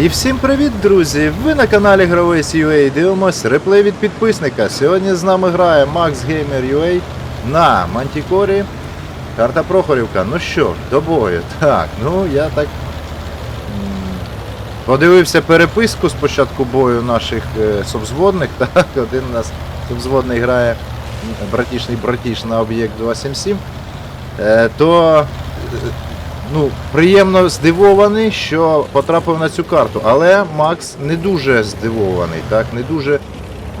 І всім привіт, друзі! Ви на каналі Гравець UA дивимось реплей від підписника. Сьогодні з нами грає Max Gamer UA на Мантікорі. Карта Прохорівка. Ну що до бою. Так, ну я так подивився переписку з початку бою наших е, совзводних. Так, один у нас совзводний грає братішний братіш на об'єкт 277. Е, то е, ну, приємно здивований, що потрапив на цю карту. Але Макс не дуже здивований, так? Не дуже,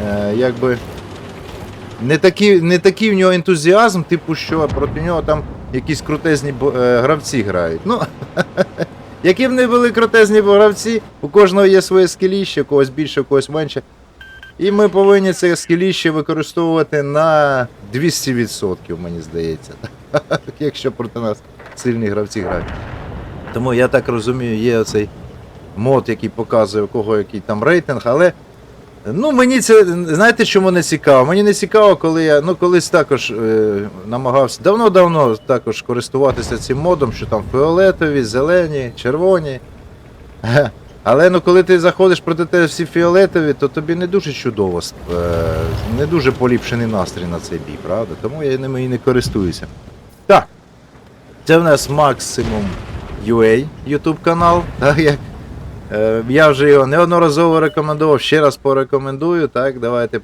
е, якби. Не такий, не такий в нього ентузіазм, типу, що проти нього там якісь крутезні е, гравці грають. Ну, які б не були крутезні гравці, у кожного є своє скеліще, у когось більше, у когось менше. І ми повинні це скеліще використовувати на 200%, мені здається. Якщо проти нас сильні гравці грають. Тому я так розумію, є оцей мод, який показує, у кого який там рейтинг, але. Ну, мені це, знаєте, чому не цікаво? Мені не цікаво, коли я ну, колись також е, намагався давно-давно також користуватися цим модом, що там фіолетові, зелені, червоні. Але ну, коли ти заходиш проти тебе всі фіолетові, то тобі не дуже чудово, е, не дуже поліпшений настрій на цей бій, правда? Тому я ними і не користуюся. Це в нас Maximum UA YouTube канал. Так, як, е, я вже його неодноразово рекомендував, ще раз порекомендую. Так, давайте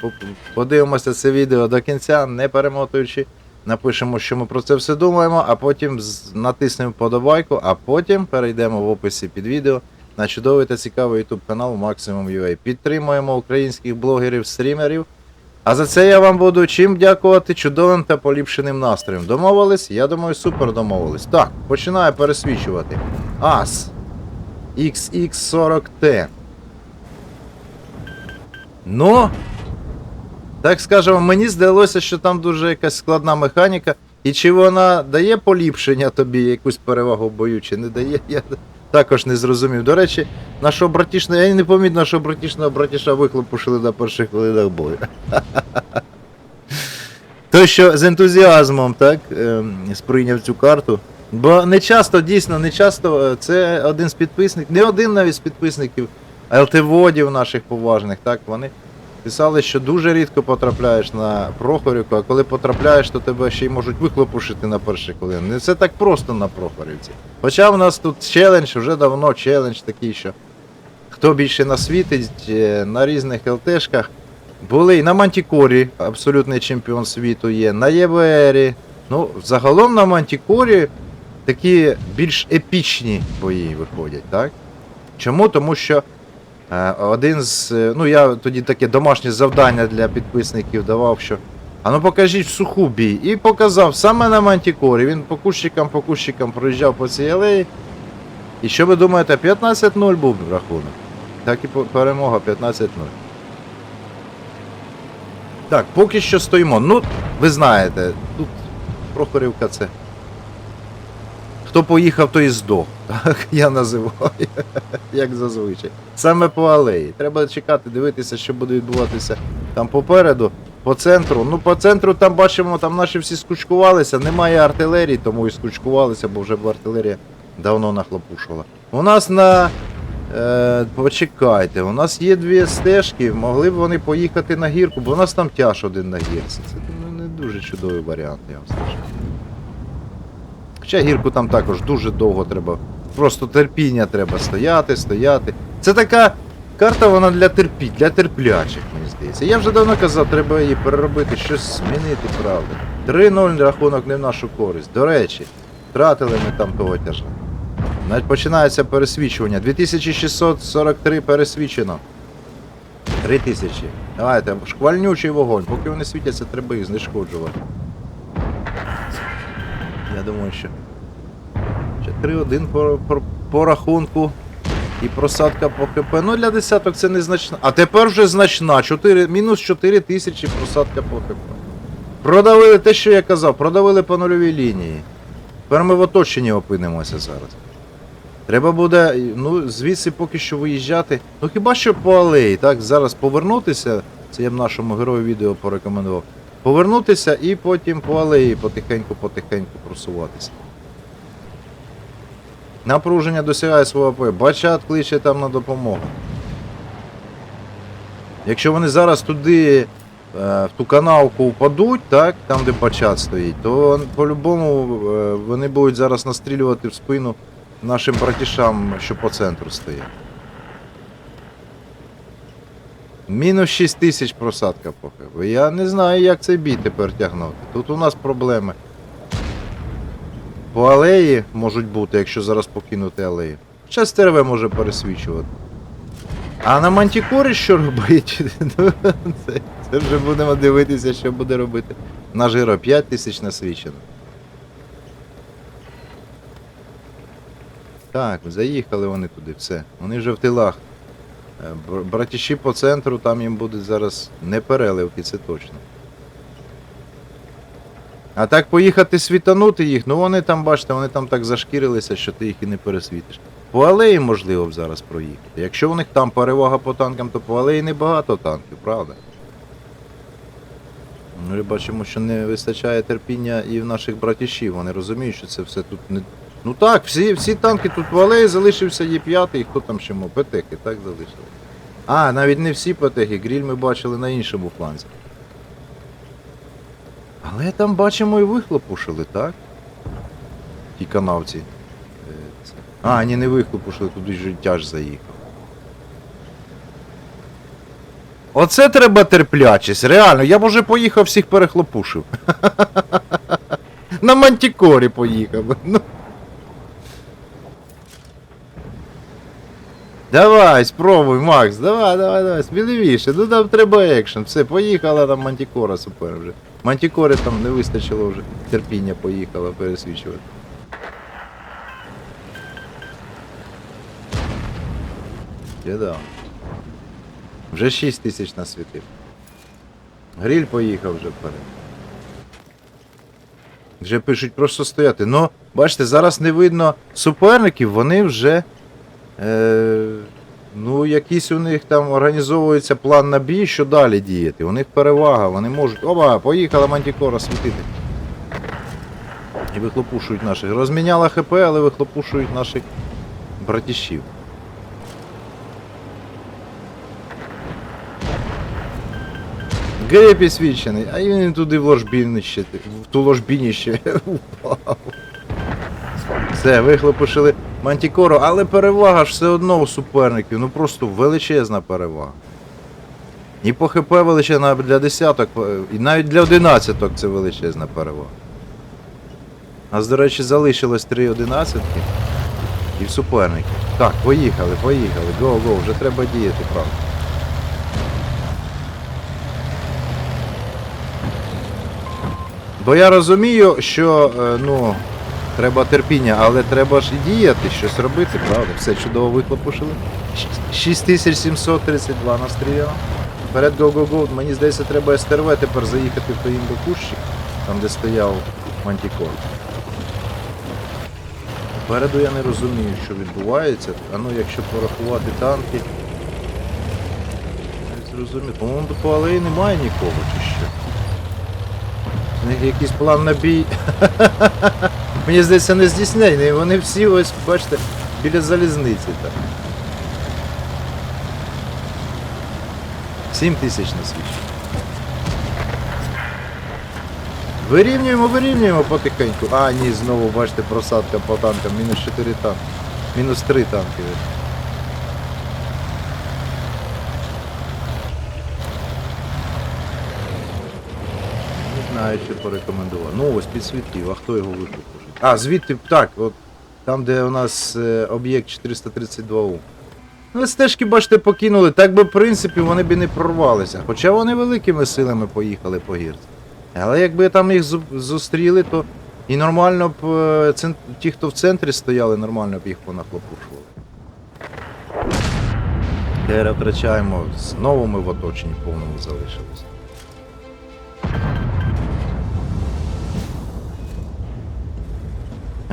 подивимося це відео до кінця, не перемотуючи. Напишемо, що ми про це все думаємо, а потім натиснемо подобайку, а потім перейдемо в описі під відео на чудовий та цікавий YouTube канал Maximum UA. Підтримуємо українських блогерів, стрімерів. А за це я вам буду чим дякувати чудовим та поліпшеним настроєм. Домовились? Я думаю, супер домовились. Так, починаю пересвічувати. АС XX40T. Ну, так скажемо, мені здалося, що там дуже якась складна механіка. І чи вона дає поліпшення тобі якусь перевагу в бою, чи не дає, я також не зрозумів. До речі, нашого братішного, я не помітив нашого братішного братіша вихлопушили на перших хвилинах бою. Той, що з ентузіазмом так, ем, сприйняв цю карту. Бо не часто, дійсно, не часто е, це один з підписників, не один навіть з підписників ЛТВодів наших поважних, так, вони писали, що дуже рідко потрапляєш на Прохорівку, а коли потрапляєш, то тебе ще й можуть вихлопушити на перші хвилини. Не все так просто на Прохорівці. Хоча в нас тут челендж, вже давно челендж такий, що хто більше насвітить е, на різних ЛТшках. Були і на Мантікорі, абсолютний чемпіон світу є, на ЄБРі. Ну, загалом на Мантікорі такі більш епічні бої виходять, так? Чому? Тому що один з. е, Ну, я тоді таке домашнє завдання для підписників давав, що. А ну покажіть в суху бій. І показав саме на Мантікорі. Він по кущикам, по кущикам проїжджав по цій алеї. І що ви думаєте, 15-0 був рахунок. Так і перемога 15-0. Так, поки що стоїмо. Ну, ви знаєте, тут Прохорівка це. Хто поїхав, той і здох. Так, я називаю. Як зазвичай. Саме по алеї. Треба чекати, дивитися, що буде відбуватися там попереду, по центру. Ну, по центру там бачимо, там наші всі скучкувалися. Немає артилерії, тому і скучкувалися, бо вже б артилерія давно нахлопушувала. У нас на. Е, почекайте, у нас є дві стежки, могли б вони поїхати на гірку, бо у нас там тяж один на гірці. Це ну, не дуже чудовий варіант, я вам скажу. Хоча гірку там також дуже довго треба. Просто терпіння треба стояти, стояти. Це така карта, вона для терпі, для терплячих, мені здається. Я вже давно казав, треба її переробити, щось змінити, правда. 3-0 рахунок не в нашу користь. До речі, втратили ми там того тяжа. Навіть починається пересвічування. 2643 пересвічено. 3000. Давайте, шквальнючий вогонь. Поки вони світяться, треба їх знешкоджувати. Думаю, що. Ще 3-1 по, рахунку. І просадка по КП. Ну для десяток це незначна. А тепер вже значна. 4, мінус 4 тисячі просадка по КП. Продавили те, що я казав, продавили по нульовій лінії. Тепер ми в оточенні опинимося зараз. Треба буде, ну, звідси поки що виїжджати. Ну хіба що по алеї, так? Зараз повернутися. Це я б нашому герою відео порекомендував. Повернутися і потім по алеї потихеньку-потихеньку просуватися. Напруження досягає свого АП. Бачат кличе там на допомогу. Якщо вони зараз туди, е, в ту канавку впадуть, так, там де бачат стоїть, то по-любому е, вони будуть зараз настрілювати в спину нашим братішам, що по центру стоять. Мінус 6 тисяч просадка по ХБ. Я не знаю, як цей бій тепер тягнути. Тут у нас проблеми. По алеї можуть бути, якщо зараз покинути алею. Ще стерве може пересвічувати. А на мантікорі що робить? Ну, це, це вже будемо дивитися, що буде робити. На жиро 5 тисяч насвічено. Так, заїхали вони туди, все. Вони вже в тилах. Е, бр- Братіші по центру, там їм будуть зараз не переливки, це точно. А так поїхати світанути їх, ну вони там, бачите, вони там так зашкірилися, що ти їх і не пересвітиш. По алеї можливо б зараз проїхати. Якщо у них там перевага по танкам, то по алеї небагато танків, правда? Ми бачимо, що не вистачає терпіння і в наших братішів. Вони розуміють, що це все тут не. Ну так, всі, всі танки тут в алеї залишився Є5, і хто там ще мов? Петеки, так залишили. А, навіть не всі петеки, гріль ми бачили на іншому фланзі. Але там бачимо і вихлопушили, так? Ті канавці. Е, А, ні, не вихлопушили, туди ж заїхав. Оце треба терплячість, реально, я б уже поїхав всіх перехлопушив. На мантікорі поїхав. Ну. Давай, спробуй, Макс, давай, давай, давай, сміливіше. Ну там треба екшен. Все, поїхала там мантікора супер вже. Мантікори там не вистачило вже терпіння поїхала пересвічувати. Кидав. Вже 6 тисяч насвітив. Гріль поїхав вже вперед. Вже пишуть просто стояти. Ну, бачите, зараз не видно суперників, вони вже. Е, ну, якийсь у них там організовується план на бій, що далі діяти. У них перевага, вони можуть. Опа, поїхала Мантікора світити. І вихлопушують наших. Розміняла ХП, але вихлопушують наших братішів. Гей підсвічений, а він туди в ложбінище, в ту ложбініще упав. Все, вихлопушили Мантікору, але перевага ж все одно у суперників, ну просто величезна перевага. І по ХП величезна для десяток, е, і навіть для одинадцяток це величезна перевага. А до речі, залишилось три одинадцятки і в суперників. Так, поїхали, поїхали, го-го, вже треба діяти, правда. Бо я розумію, що е, ну, треба терпіння, але треба ж і діяти, щось робити, правда? Все чудово вихлопушили. 6732 настріляно. Вперед го-го-го. Мені здається, треба СТРВ тепер заїхати в той імбокущик, там де стояв Мантікор. Попереду я не розумію, що відбувається. А ну якщо порахувати танки. Не зрозумів. По-моєму, по алеї немає нікого чи що. У них якийсь план на бій. Мені здається, не здійснений. Вони всі ось, бачите, біля залізниці там. 7 тисяч на світі. Вирівнюємо, вирівнюємо потихеньку. А, ні, знову бачите, просадка по танкам. Мінус 4 танки. Мінус 3 танки. Не знаю, що порекомендував. Ну ось підсвітив, а хто його випустив? А, звідти, так, от там, де у нас е, об'єкт 432У. Ну, стежки, бачите, покинули. Так би, в принципі, вони б не прорвалися. Хоча вони великими силами поїхали по гірці. Але якби там їх зустріли, то і нормально б е, ті, хто в центрі стояли, нормально б їх понахлопушували. Тепер втрачаємо, знову ми в оточенні повному залишилися.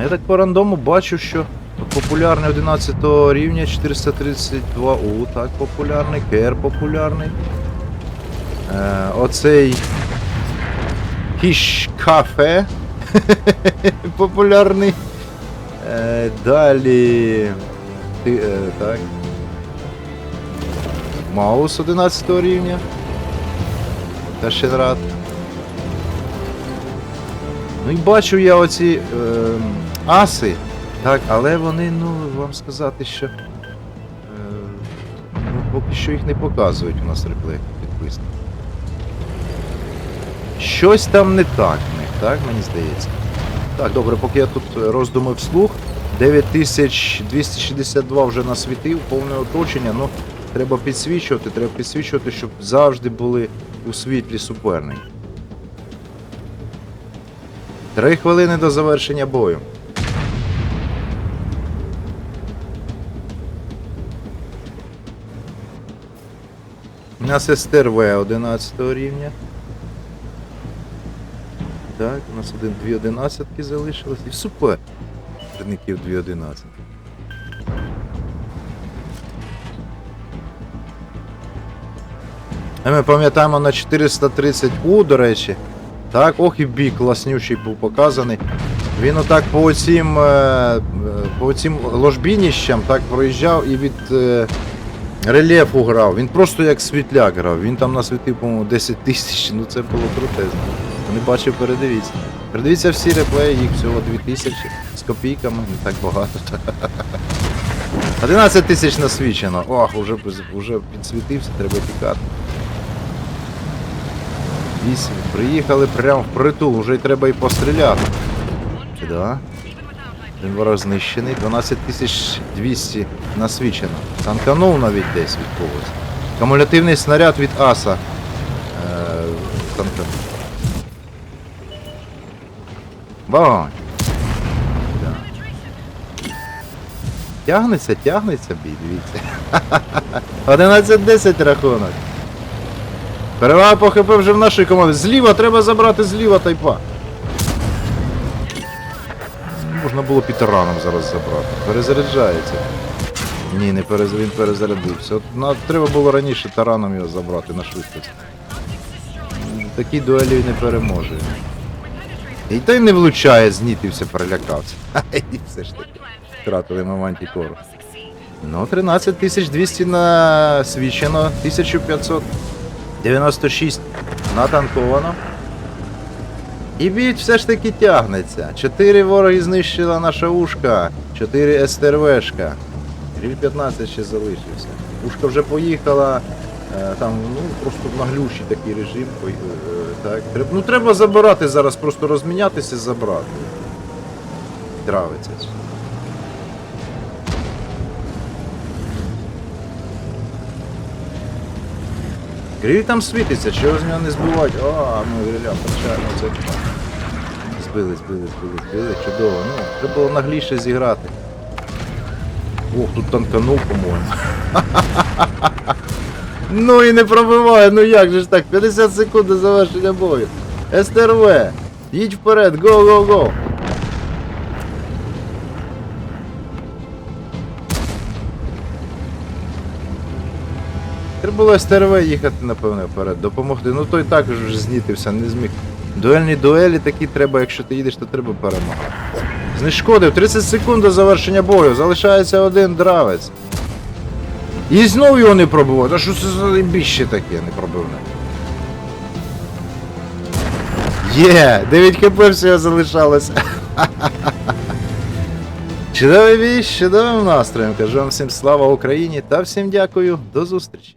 Я так по рандому бачу, що популярний 11 рівня 432У, так популярний, КР популярний. Е, оцей Хіш кафе популярний. Е, далі. Ти, е, так. Маус 11 рівня. Ташенрад. Ну і бачу я оці е, аси. Так, але вони, ну, вам сказати, що. Е, ну, поки що їх не показують у нас реплеї підписник. Щось там не так в них, так, мені здається. Так, добре, поки я тут роздуми вслух. 9262 вже насвітив, повне оточення, ну треба підсвічувати, треба підсвічувати, щоб завжди були у світлі суперники. Три хвилини до завершення бою. У нас СТРВ 11 рівня. Так, у нас один дві одинадцятки залишилось. І супер. Керників дві одинадцятки. А Ми пам'ятаємо на 430У, до речі. Так, ох і бій класнючий був показаний. Він отак по оцім, е, е, по оцім ложбініщам так проїжджав і від рельєфу грав. Він просто як світляк грав. Він там насвітив, по-моєму, 10 тисяч. Ну це було крутезно. Не бачив, передивіться. Передивіться всі реплеї, їх всього 2000 з копійками, не так багато. 11 тисяч насвічено. Ох, уже, уже підсвітився, треба тікати. 8. Приїхали прямо в притул, вже й треба і постріляти. Да. Один ворог знищений, 12200 насвічено. Танканув навіть десь від когось. Кумулятивний снаряд від аса. Е, танканув. Вогонь. Да. Тягнеться, тягнеться бій, дивіться. 11-10 рахунок. Перевага по ХП вже в нашій команді. Зліва треба забрати зліва тайпа. Можна було пітераном зараз забрати. Перезаряджається. Ні, не перез... він перезарядився. От, на... Треба було раніше тараном його забрати на швидкість. Такій дуелі не переможе. І той не влучає, знітився, перелякався. І все ж таки. Втратили момент і кору. Ну, 13200 насвічено, 1596 натанковано. І бій все ж таки тягнеться. Чотири вороги знищила наша ушка, 4 СТРВшка. Ріль 15 ще залишився. Ушка вже поїхала. е, Там, ну, просто наглющий такий режим. е, Так. Ну треба забирати зараз, просто розмінятися забрати. Травиться. Гриль там світиться, чого з нього не збивають? А, ну гриля, почаємо це. Збили, збили, збили, збили, чудово. Ну, треба було нагліше зіграти. Ох, тут танканув, по-моєму. ну і не пробиває, ну як же ж так? 50 секунд до завершення бою. СТРВ, їдь вперед, го, го, го. Треба було СТРВ їхати, напевно, вперед, допомогти. Ну той також вже знітився, не зміг. Дуельні дуелі такі треба, якщо ти їдеш, то треба перемагати. Знешкодив 30 секунд до завершення бою. Залишається один дравець. І знову його не пробивають. А що це за біще таке не пробивне? Є! 9 хп всього залишалося. Чудовий бій, чудовим настроєм. Кажу вам всім слава Україні та всім дякую. До зустрічі.